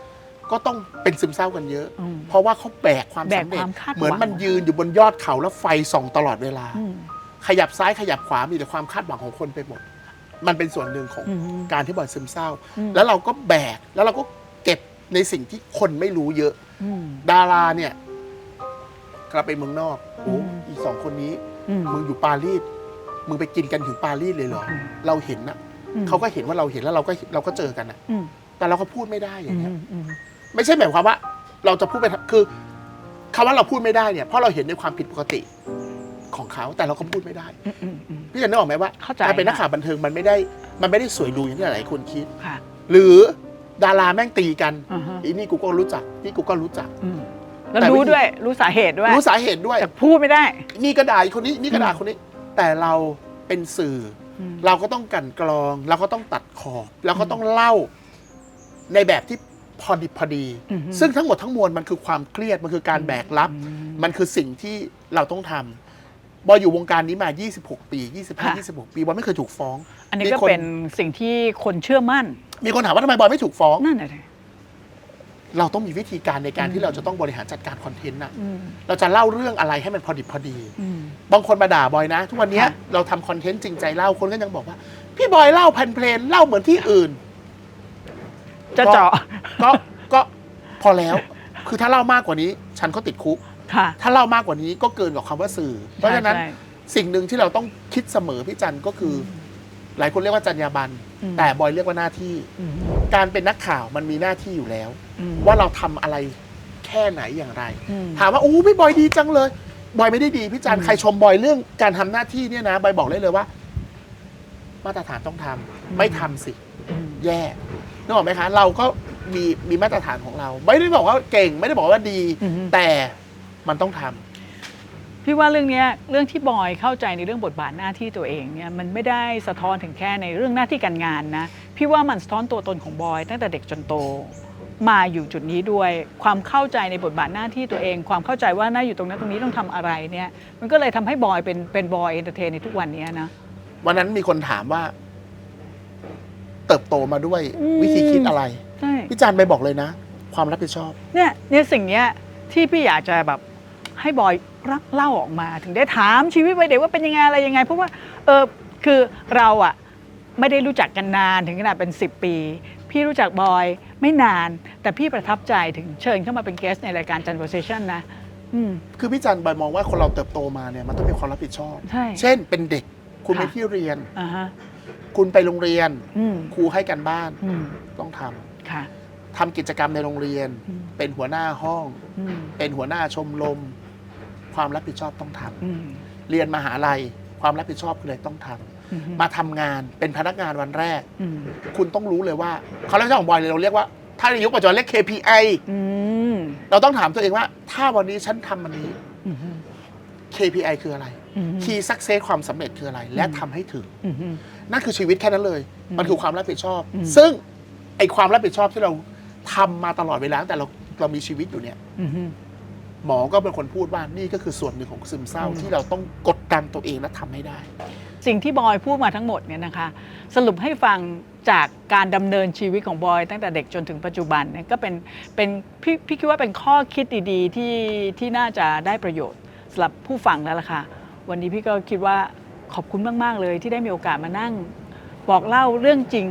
S2: ก็ต้องเป็นซึมเศร้ากันเยอะ
S1: อืม
S2: เพราะว่าเขาแบกความ
S1: แบก
S2: สำเร็จ
S1: ความคาดหวัง
S2: เหมือนมันยืนอยู่บนยอดเขาแล้วไฟส่องตลอดเวลา
S1: อืม
S2: ขยับซ้ายขยับขวามีแต่ความคาดหวังของคนไปหมด มันเป็นส่วนหนึ่งของ
S1: อืม
S2: การที่บอยซึมเศร้า
S1: อืม
S2: แล้วเราก็แบกแล้วเราก็เก็บในสิ่งที่คนไม่รู้เยอะ
S1: อืม
S2: ดาราเนี่ย กลับไปเมืองนอกโอ้
S1: อืม
S2: อีกสองคนนี้
S1: อืม
S2: มึงอยู่ปารีสมึงไปกินกันถึงปารีสเลยเหรออ
S1: ม
S2: เราเห็นนะ
S1: อืม
S2: เขาก็เห็นว่าเราเห็นแล้วเราก็เราก็เจอกันนะ
S1: อืม
S2: แต่เราก็พูดไม่ได้อย่างเงี้ย
S1: อืมอืม
S2: ไม่ใช่หมายความว่า เราจะพูดไปทำคือคำว่าเราพูดไม่ได้เนี่ยเพราะเราเห็นในความผิดปกติของเขาแต่เราก็พูดไม่ได้
S1: อืมอืมอืม
S2: พี่จะนึกออกไหมว่า
S1: เข้าใจ
S2: การเป็นนัก
S1: ค่ะ
S2: ข่าวบันเทิงมันไม่ได้ มันไม่ได้สวยดูอย่างที่หลายคนคิด
S1: ค่ะ
S2: หรือดาราแม่งตีกัน
S1: อ่าฮะ
S2: อีนี่กูก็รู้จักนี่กูก็รู้จัก
S1: อืม แล้ว
S2: แต่
S1: รู้
S2: วิธี
S1: ด้วยรู้สาเหตุด้วย
S2: รู้สาเหตุด้วย
S1: แต่พูดไม่ได้
S2: นี่ก็ด่าอีกคนนี้นี่ก็ด่าคนนี้ แต่เราเป็นสื่ออ
S1: ม
S2: เราก็ต้องกลันกรองเราก็ต้องตัดขอบเราก็ต้องเล่าในแบบที่พอดิบพอดี
S1: อือฮึ
S2: ซึ่งทั้งหมดทั้งมวลมันคือความเครียดมันคือการแบกรับ
S1: อืม
S2: มันคือสิ่งที่เราต้องทำบอยอยู่วงการนี้มา 26 ปี
S1: ค่ะ
S2: 25 26 ปีบอยไม่เคยถูกฟ้อง
S1: อันนี้
S2: มี
S1: ก็
S2: คน
S1: เป็นสิ่งที่คนเชื่อมั่น
S2: มีคนถามว่าทำไมบอยไม่ถูกฟ้อง
S1: นั่นแหละสิ
S2: เราต้องมีวิธีการในการ
S1: อืม
S2: ที่เราจะต้องบริหารจัดการคอนเทนต์น่ะ
S1: อืม
S2: เราจะเล่าเรื่องอะไรให้มันพอดิบพอดี
S1: อืม
S2: บางคนมาด่าบอยนะ ทุกวันเนี้ย
S1: ค่ะ
S2: เราทำคอนเทนต์จริงใจเล่าคนก็ยังบอกว่า พี่บอยเล่าพันเพลนเล่าเหมือนที่อื่น
S1: จะเจาะ
S2: ก็ก็พอแล้ว คือถ้าเล่ามากกว่านี้ ฉันก็ติดคุก
S1: ค่ะ
S2: ถ้าเล่ามากกว่านี้ก็เกินกว่าคำว่าสื่อ เพราะฉะนั้น
S1: ใช่
S2: สิ่งหนึ่งที่เราต้องคิดเสมอพี่จันก็คืออ หลายคนเรียกว่าจรรยาบรรณ
S1: อืม
S2: แต่บอยเรียกว่าหน้าที่
S1: อืม
S2: การเป็นนักข่าวมันมีหน้าที่อยู่แล้ว
S1: อืม
S2: ว่าเราทำอะไรแค่ไหนอย่างไร
S1: อืม
S2: ถามว่าโอ้พี่บอยดีจังเลย บอยไม่ได้ดีพี่จัน
S1: อืม
S2: ใครชมบอยเรื่องการทำหน้าที่เนี่ยนะบอยบอกเลยเลยว่า มาตรฐานต้องทำไม่ทำสิ
S1: อืม
S2: แย่นึกออกไหมคะ เราก็มีมีมาตรฐานของเรา ไม่ได้บอกว่าเก่ง ไม่ได้บอกว่าดี
S1: อืม
S2: แต่มันต้องทำ
S1: พี่ว่าเรื่องเนี้ยเรื่องที่บอยเข้าใจในเรื่องบทบาทหน้าที่ตัวเองเนี่ยมันไม่ได้สะท้อนถึงแค่ในเรื่องหน้าที่การงานนะพี่ว่ามันสะท้อนตัวตนของบอยตั้งแต่เด็กจนโตมาอยู่จุดนี้ด้วยความเข้าใจในบทบาทหน้าที่ตัวเอง ความเข้าใจว่าหน้าอยู่ตรงนั้นตรงนี้ต้องทำอะไรเนี่ยมันก็เลยทำให้บอยเป็นเป็นบอยเอนเตอร์เทนในทุกวันนี้นะ
S2: วันนั้นมีคนถามว่า เติบโตมาด้วย
S1: อืม
S2: วิธีคิดอะไร
S1: ใช่
S2: พี่จันไปบอกเลยนะ ความรับผิดชอบ
S1: เนี่ยเนี่ยสิ่งเนี้ยที่พี่อยากจะแบบ ให้บอยรักเล่าออกมา ถึงได้ถามชีวิตวัยเด็กว่าเป็นยังไงอะไรยังไง เพราะว่าเออคือเราอะไม่ได้รู้จักกันนานถึงขนาดเป็น 10 ปี พี่รู้จักบอยไม่นาน แต่พี่ประทับใจถึงเชิญเข้ามาเป็นเกสในรายการ Conversation นะอืม
S2: คือพี่จันบอยมองว่าคนเราเติบโตมาเนี่ยมันต้องมีความรับผิดชอบ
S1: ใช่
S2: เช่นเป็นเด็กคุณ
S1: ค่ะ
S2: ไปที่เรียน
S1: อ่าฮะ
S2: คุณไปโรงเรียน
S1: อืม
S2: ครูให้กันบ้าน
S1: อืม
S2: ต้องทำ
S1: ค่ะ
S2: ทำกิจกรรมในโรงเรียน
S1: อืม
S2: เป็นหัวหน้าห้อง
S1: อืม
S2: เป็นหัวหน้าชมรม ความรับผิดชอบต้องทำ
S1: อืม
S2: เรียนมหาลัยความรับผิดชอบคืออะไรต้องทำ
S1: อืม
S2: มาทำงานเป็นพนักงานวันแรก
S1: อืม
S2: คุณต้องรู้เลยว่าเขาเรียกของบอยเลยเราเรียกว่าถ้าในยุคปัจจุบันเรียก KPI
S1: อืม
S2: เราต้องถามตัวเองว่า ถ้าวันนี้ฉันทำอันนี้
S1: อืม
S2: KPI คืออะไร
S1: อืม
S2: Key Success ความสำเร็จคืออะไร และ
S1: อืม
S2: ทำให้ถึง
S1: อืม
S2: นั่นคือชีวิตแค่นั้นเลย
S1: อืม
S2: มันคือความรับผิดชอบ
S1: อืม
S2: ซึ่งไอความรับผิดชอบที่เราทำมาตลอดเวลาตั้งแต่เราเรามีชีวิตอยู่เนี่ย
S1: อืม
S2: หมอก็เป็นคนพูดว่านี่ก็คือส่วนหนึ่งของซึมเศร้า
S1: อืม
S2: ที่เราต้องกดดันตัวเองและทำให้ได้
S1: สิ่งที่บอยพูดมาทั้งหมดเนี่ยนะคะ สรุปให้ฟังจากการดำเนินชีวิตของบอยตั้งแต่เด็กจนถึงปัจจุบันเนี่ยก็เป็นเป็นพี่พี่คิดว่าเป็นข้อคิดดีๆ ที่ที่น่าจะได้ประโยชน์สำหรับผู้ฟังแล้วล่ะค่ะ วันนี้พี่ก็คิดว่าขอบคุณมาก ๆ เลยที่ได้มีโอกาสมานั่ง บอกเล่าเรื่องจริง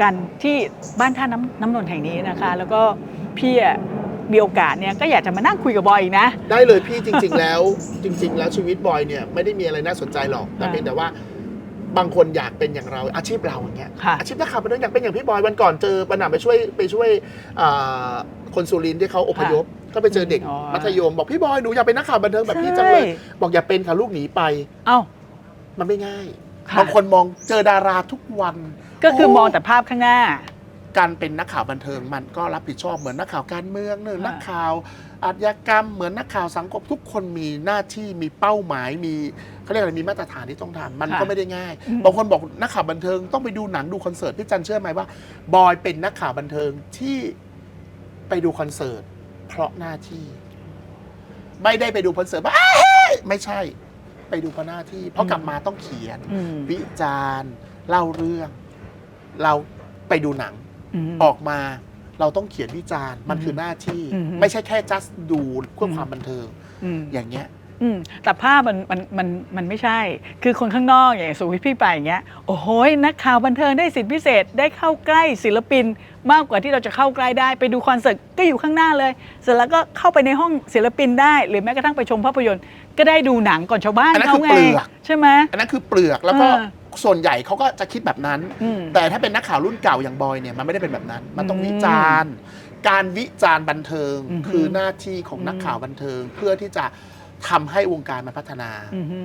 S1: กันที่บ้านท่าน้ำน้ำนนท์แห่งนี้นะคะ แล้วก็พี่อะ มีโอกาสเนี่ยก็อยากจะมานั่งคุยกับบอยอีกนะ
S2: ได้เลยพี่จริง ๆ แล้ว จริง ๆ แล้วชีวิตบอยเนี่ยไม่ได้มีอะไรน่าสนใจหรอกแต่
S1: ค่ะ
S2: เพียงแต่ว่าบางคนอยากเป็นอย่างเราอาชีพเราอย่างเงี้ย
S1: ค่ะ
S2: อาชีพนักข่าวบันเทิงอยากเป็นอย่างพี่บอยวันก่อนเจอปัญหาไปช่วยไปช่วยอ่าคนสุรินทร์ที่เขาอพยพก็ไปเจอเด็ก
S1: อ๋อ
S2: มัธยมบอกพี่บอยหนูอยากเป็นนักข่าวบันเทิงแบบพี่จังเลย
S1: ใช่
S2: บอกอย่าเป็นค่ะลูกหนีไป
S1: เอ้า
S2: มันไม่ง่าย
S1: ค่ะ
S2: บางคนมองเจอดาราทุกวัน
S1: ก็คือ
S2: โม
S1: องแต่ภาพข้างหน้า
S2: การเป็นนักข่าวบันเทิงมันก็รับผิดชอบเหมือนนักข่าวการเมืองเนอะ
S1: ค่ะ
S2: นักข่าวอาชญากรรมเหมือนนักข่าวสังคมทุกคนมีหน้าที่มีเป้าหมายมีเขาเรียกอะไรมีมาตรฐานที่ต้องทำมันก็ไม่ได้ง่ายบางคนบอกนักข่าวบันเทิงต้องไปดูหนังดูคอนเสิร์ตพี่จันเชื่อไหมว่าบอยเป็นนักข่าวบันเทิงที่ไปดูคอนเสิร์ตเพราะหน้าที่ ไม่ได้ไปดูคอนเสิร์ตว่าเอ้ยไม่ใช่ ไปดูเพราะหน้าที่ เพราะกลับมาต้องเขียน
S1: อืม
S2: วิจารณ์เล่าเรื่อง เราไปดูหนัง
S1: ม
S2: ออกมาเราต้องเขียนวิจารณ์มันคือหน้าที่
S1: อืม
S2: ไม่ใช่แค่ just ดูเพื่ออ
S1: ม
S2: ความบันเทิง
S1: อืม
S2: อย่างเงี้ย
S1: อืมแต่ภาพมันมันมันมันไม่ใช่ คือคนข้างนอกอย่างสมมติพี่ไปอย่างเงี้ยโอ้โหยนักข่าวบันเทิงได้สิทธิพิเศษได้เข้าใกล้ศิลปิน มากกว่าที่เราจะเข้าใกล้ได้ไปดูคอนเสิร์ตก็อยู่ข้างหน้าเลย เสร็จแล้วก็เข้าไปในห้องศิลปินได้ หรือแม้กระทั่งไปชมภาพยนตร์ ก็ได้ดูหนังก่อนชาวบ้าน
S2: อันนั้น
S1: เขา
S2: คือ
S1: ไง
S2: เปลือก
S1: ใช่ไหม
S2: อันนั้นคือเปลือกแล้วก็
S1: เออ
S2: ส่วนใหญ่เขาก็จะคิดแบบนั้น
S1: อืม
S2: แต่ถ้าเป็นนักข่าวรุ่นเก่าอย่างบอยเนี่ยมันไม่ได้เป็นแบบนั้น มันต้อง
S1: อืม
S2: วิจารณ์ การวิจารณ์บันเทิง
S1: อือฮึ
S2: คือหน้าที่ของนัก
S1: อืม
S2: ข่าวบันเทิง เพื่อที่จะทำให้วงการมันพัฒนา
S1: อืมฮึ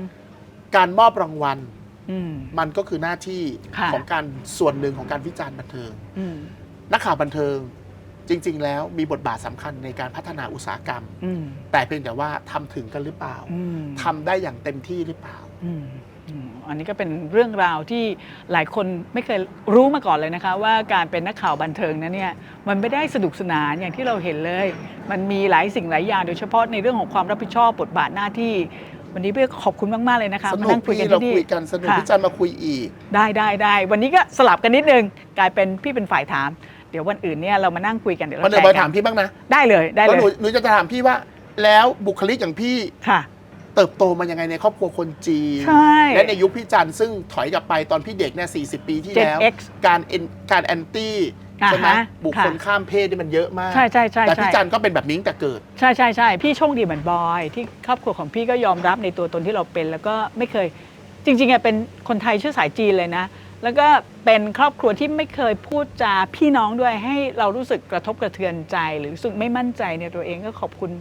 S2: การมอบรางวัล
S1: อืม
S2: มันก็คือหน้าที่
S1: ค่ะ
S2: ของการส่วนหนึ่งของการวิจารณ์บันเทิง
S1: อืม
S2: นักข่าวบันเทิงจริง ๆ แล้วมีบทบาทสำคัญในการพัฒนาอุตสาหกรรม
S1: อืม
S2: แต่เพียงแต่ว่าทำถึงกันหรือเปล่า
S1: อืม
S2: ทำได้อย่างเต็มที่หรือเปล่า
S1: อืมอืมอันนี้ก็เป็นเรื่องราวที่หลายคนไม่เคยรู้มาก่อนเลยนะคะ ว่าการเป็นนักข่าวบันเทิงนั้นเนี่ยมันไม่ได้สนุกสนานอย่างที่เราเห็นเลย มันมีหลายสิ่งหลายอย่างโดยเฉพาะในเรื่องของความรับผิดชอบบทบาทหน้าที่ วันนี้พี่ขอบคุณมาก ๆ เลยนะคะ
S2: ส
S1: มา
S2: นุก
S1: นั่งคุยกัน
S2: พี่เรา
S1: ที่นี่
S2: คุยกันสนุก
S1: ค่ะ
S2: พี่จันมาคุยอีก
S1: ได้ได้ได้วันนี้ก็สลับกันนิดนึงกลายเป็นพี่เป็นฝ่ายถาม เดี๋ยววันอื่นเนี่ยเรามานั่งคุยกันเดี๋ยว
S2: วัน
S1: เรา
S2: เดี๋ยว
S1: แช
S2: บอย
S1: ร์กั
S2: ถาม
S1: น
S2: พี่บ้างนะ
S1: ได้เลยได้
S2: แล้ว
S1: เล
S2: หนู
S1: ย
S2: หนูจะถามพี่ว่าแล้วบุคลิกอย่างพี่
S1: ค่ะ
S2: เติบโตมายังไงในครอบครัวคนจีน
S1: ใช่
S2: และในยุคพี่จันซึ่งถอยกลับไปตอนพี่เด็กเนี่ย40 ปีที่
S1: Gen
S2: แล้ว
S1: X
S2: การเอ็นการแอนตี้ใช่ไหม
S1: อ่าฮะ
S2: บุคคล
S1: ค่ะ
S2: ข้ามเพศนี่มันเยอะมาก
S1: ใช่ใช่ใช่
S2: แต่
S1: ใช่
S2: พี่จันก็เป็นแบบนี้ตั้งแต่เกิด
S1: ใช่ใช่ใช่พี่โชคดีเหมือนบอย ที่ครอบครัวของพี่ก็ยอมรับในตัวตนที่เราเป็น แล้วก็ไม่เคยจริงๆอะเป็นคนไทยเชื้อสายจีนเลยนะ แล้วก็เป็นครอบครัวที่ไม่เคยพูดจาพี่น้องด้วยให้เรารู้สึกกระทบกระเทือนใจ หรือรู้สึกไม่มั่นใจในตัวเองก็ขอบคุณ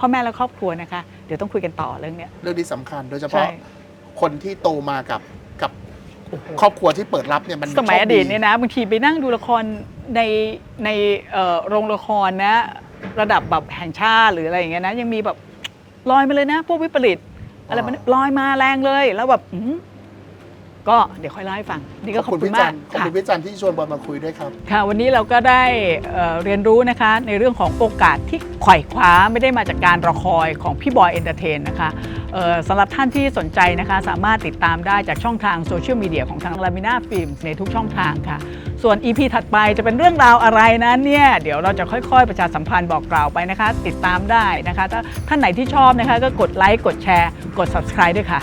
S1: พ่อแม่และครอบครัวนะคะ เดี๋ยวต้องคุยกันต่อเรื่องเนี้ย
S2: เรื่องนี้สำคัญโดยเฉ
S1: ใช่
S2: พาะคนที่โตมากับกับครอบครัวที่เปิดรับเนี่ยมัน
S1: สมัย
S2: โช
S1: อ
S2: ค
S1: ดีตเนี่ยนะบางทีไปนั่งดูละครในในเอ่อโรงละครนะ ระดับแบบแห่งชาติหรืออะไรอย่างเงี้ยนะยังมีแบบลอยมาเลยนะ พวกวิปริตอะไรมันลอยมาแรงเลย แล้วแบบอื้อหือ ก็เดี๋ยวค่อยเล่าให้ฟัง นี่ก็
S2: ข
S1: ข
S2: อ
S1: อ
S2: บบคุ
S1: คุณณ
S2: พี่จั
S1: มาก
S2: นขอบ
S1: ค่ะ
S2: คุณพี่จันที่ชวนบอลมาคุยด้วยครับ
S1: ค่ะวันนี้เราก็ได้เอ่อเรียนรู้นะคะในเรื่องของโอกาสที่ไขว่คว้าไม่ได้มาจากการรอคอยของพี่บอยเอนเตอร์เทนนะคะเอ่อสำหรับท่านที่สนใจนะคะสามารถติดตามได้จากช่องทางโซเชียลมีเดียของทางลามิน่าฟิล์มในทุกช่องทางค่ะ ส่วน EP ถัดไปจะเป็นเรื่องราวอะไรนั้นเนี่ยเดี๋ยวเราจะค่อยๆ ประชาสัมพันธ์บอกกล่าวไปนะคะ ติดตามได้นะคะถ้าท่านไหนที่ชอบนะคะก็กดไลค์กดแชร์กด subscribe ด้วยค่ะ